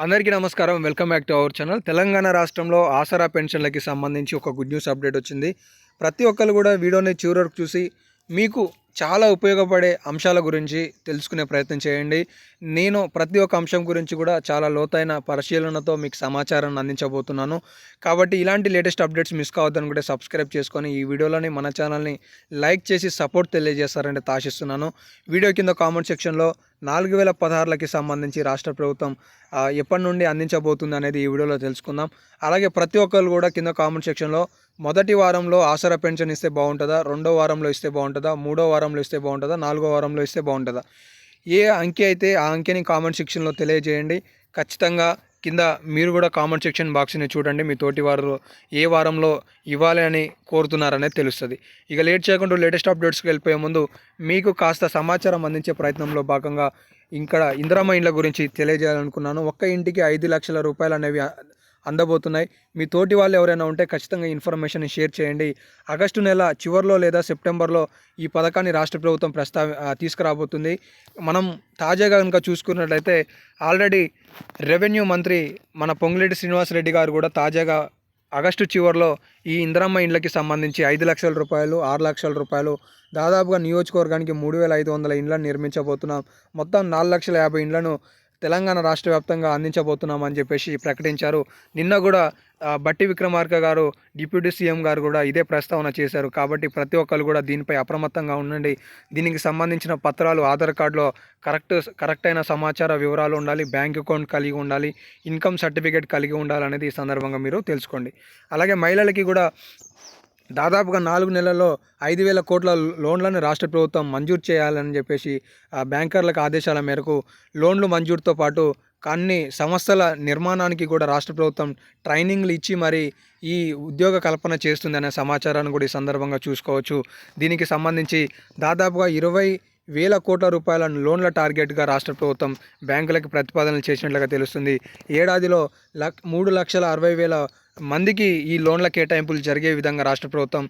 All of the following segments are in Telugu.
అందరికీ నమస్కారం. Welcome back to our channel. Telangana రాష్ట్రంలో ఆసరా పెన్షన్లకి సంబంధించి ఒక గుడ్ న్యూస్ అప్డేట్ వచ్చింది. ప్రతి ఒక్కరు కూడా వీడియోని చివరి వరకు చూసి మీకు చాలా ఉపయోగపడే అంశాల గురించి తెలుసుకునే ప్రయత్నం చేయండి. నేను ప్రతి ఒక్క అంశం గురించి కూడా చాలా లోతైన పరిశీలనతో మీకు సమాచారాన్ని అందించబోతున్నాను. కాబట్టి ఇలాంటి లేటెస్ట్ అప్డేట్స్ మిస్ కావద్దనుకుంటే సబ్స్క్రైబ్ చేసుకొని ఈ వీడియోలోని మన ఛానల్ని లైక్ చేసి సపోర్ట్ తెలియజేస్తారని ఆశిస్తున్నాను వీడియో కింద కామెంట్ సెక్షన్లో నాలుగు వేల పదహారులకి సంబంధించి రాష్ట్ర ప్రభుత్వం ఎప్పటి నుండి అందించబోతుంది అనేది ఈ వీడియోలో తెలుసుకుందాం. అలాగే ప్రతి ఒక్కరు కూడా కింద కామెంట్ సెక్షన్లో మొదటి వారంలో ఆసరా పెన్షన్ ఇస్తే బాగుంటుందా రెండో వారంలో ఇస్తే బాగుంటుందా మూడో వారంలో ఇస్తే బాగుంటుందా నాలుగో వారంలో ఇస్తే బాగుంటుందా? ఏ అంకె అయితే ఆ అంకెని కామెంట్ సెక్షన్లో తెలియజేయండి. ఖచ్చితంగా కింద మీరు కూడా కామెంట్ సెక్షన్ బాక్స్ని చూడండి. మీ తోటి వారు ఏ వారంలో ఇవ్వాలి అని కోరుతున్నారనేది తెలుస్తుంది. ఇక లేట్ చేయకుండా లేటెస్ట్ అప్డేట్స్కి వెళ్ళిపోయే ముందు మీకు కాస్త సమాచారం అందించే ప్రయత్నంలో భాగంగా ఇక్కడ ఇందిరమ్మ ఇండ్ల గురించి తెలియజేయాలనుకున్నాను. ఒక్క ఇంటికి ఐదు లక్షల రూపాయలు అనేవి అందబోతున్నాయి. మీ తోటి వాళ్ళు ఎవరైనా ఉంటే ఖచ్చితంగా ఇన్ఫర్మేషన్ షేర్ చేయండి. ఆగస్టు నెల చివరిలో లేదా సెప్టెంబర్లో ఈ పథకాన్ని రాష్ట్ర ప్రభుత్వం ప్రస్తావ తీసుకురాబోతుంది. మనం తాజాగా కనుక చూసుకున్నట్లయితే ఆల్రెడీ రెవెన్యూ మంత్రి మన పొంగులేటి శ్రీనివాసరెడ్డి గారు కూడా తాజాగా ఆగస్టు చివరిలో ఈ ఇందిరమ్మ ఇండ్లకి సంబంధించి ఐదు లక్షల రూపాయలు ఆరు లక్షల రూపాయలు దాదాపుగా నియోజకవర్గానికి మూడు వేల ఐదు వందల ఇండ్లను నిర్మించబోతున్నాం. మొత్తం నాలుగు లక్షల యాభై ఇండ్లను తెలంగాణ రాష్ట్ర వ్యాప్తంగా అందించబోతున్నామని చెప్పేసి ప్రకటించారు. నిన్న కూడా బట్టి విక్రమార్క గారు డిప్యూటీ సీఎం గారు కూడా ఇదే ప్రస్తావన చేశారు. కాబట్టి ప్రతి ఒక్కరు కూడా దీనిపై అప్రమత్తంగా ఉండండి. దీనికి సంబంధించిన పత్రాలు ఆధార్ కార్డులో కరెక్ట్ కరెక్ట్ అయిన సమాచార వివరాలు ఉండాలి. బ్యాంక్ అకౌంట్ కలిగి ఉండాలి. ఇన్కమ్ సర్టిఫికేట్ కలిగి ఉండాలనేది ఈ సందర్భంగా మీరు తెలుసుకోండి. అలాగే మహిళలకి కూడా దాదాపుగా నాలుగు నెలల్లో ఐదు వేల కోట్ల లోన్లను రాష్ట్ర ప్రభుత్వం మంజూరు చేయాలని చెప్పేసి ఆ బ్యాంకర్లకు ఆదేశాల మేరకు లోన్లు మంజూరుతో పాటు అన్ని సంస్థల నిర్మాణానికి కూడా రాష్ట్ర ప్రభుత్వం ట్రైనింగ్లు ఇచ్చి మరి ఈ ఉద్యోగ కల్పన చేస్తుందనే సమాచారాన్ని కూడా ఈ సందర్భంగా చూసుకోవచ్చు. దీనికి సంబంధించి దాదాపుగా ఇరవై వేల కోట్ల రూపాయల లోన్ల టార్గెట్గా రాష్ట్ర ప్రభుత్వం బ్యాంకులకు ప్రతిపాదనలు చేసినట్లుగా తెలుస్తుంది. ఏడాదిలో లక్ మూడు లక్షల అరవై వేల మందికి ఈ లోన్ల కేటాయింపులు జరిగే విధంగా రాష్ట్ర ప్రభుత్వం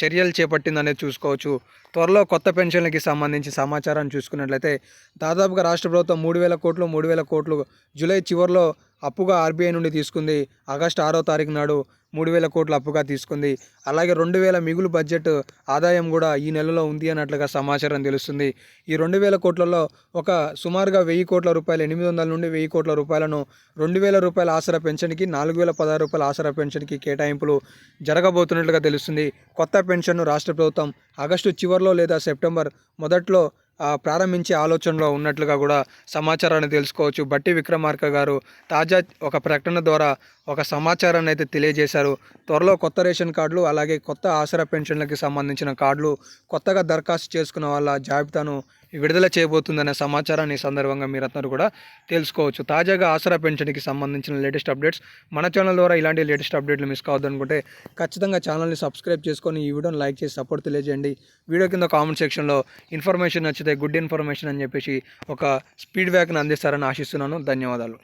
చర్యలు చేపట్టిందనేది చూసుకోవచ్చు. త్వరలో కొత్త పెన్షన్లకి సంబంధించి సమాచారాన్ని చూసుకున్నట్లయితే దాదాపుగా రాష్ట్ర ప్రభుత్వం మూడు వేల కోట్లు మూడు వేల కోట్లు జూలై చివరిలో అప్పుగా ఆర్బీఐ నుండి తీసుకుంది. ఆగస్టు ఆరో తారీఖు నాడు మూడు వేల కోట్లు అప్పుగా తీసుకుంది. అలాగే రెండు వేల మిగులు బడ్జెట్ ఆదాయం కూడా ఈ నెలలో ఉంది అన్నట్లుగా సమాచారం తెలుస్తుంది. ఈ రెండు వేల కోట్లలో ఒక సుమారుగా వెయ్యి కోట్ల రూపాయలు ఎనిమిది వందల నుండి వెయ్యి కోట్ల రూపాయలను రెండు వేల రూపాయల ఆసరా పెన్షన్కి నాలుగు వేల పదహారు రూపాయల ఆసరా పెన్షన్కి కేటాయింపులు జరగబోతున్నట్లుగా తెలుస్తుంది. కొత్త పెన్షన్ను రాష్ట్ర ప్రభుత్వం ఆగస్టు చివరిలో లేదా సెప్టెంబర్ మొదట్లో ప్రారంభించే ఆలోచనలో ఉన్నట్లుగా కూడా సమాచారాన్ని తెలుసుకోవచ్చు. బట్టి విక్రమార్క గారు తాజా ఒక ప్రకటన ద్వారా ఒక సమాచారాన్ని అయితే తెలియజేశారు. త్వరలో కొత్త రేషన్ కార్డులు అలాగే కొత్త ఆసరా పెన్షన్లకి సంబంధించిన కార్డులు కొత్తగా దరఖాస్తు చేసుకున్న వాళ్ళ జాబితాను విడుదల చేయబోతుందనే సమాచారాన్ని ఈ సందర్భంగా మీరందరూ కూడా తెలుసుకోవచ్చు. తాజాగా ఆసరా పెన్షన్కి సంబంధించిన లేటెస్ట్ అప్డేట్స్ మన ఛానల్ ద్వారా ఇలాంటి లేటెస్ట్ అప్డేట్లు మిస్ కావద్దనుకుంటే ఖచ్చితంగా ఛానల్ని సబ్స్క్రైబ్ చేసుకొని ఈ వీడియోని లైక్ చేసి సపోర్ట్ తెలియజేయండి. వీడియో కింద కామెంట్ సెక్షన్లో ఇన్ఫర్మేషన్ నచ్చితే గుడ్ ఇన్ఫర్మేషన్ అని చెప్పేసి ఒక స్పీడ్ బ్యాక్ని అందిస్తారని ఆశిస్తున్నాను. ధన్యవాదాలు.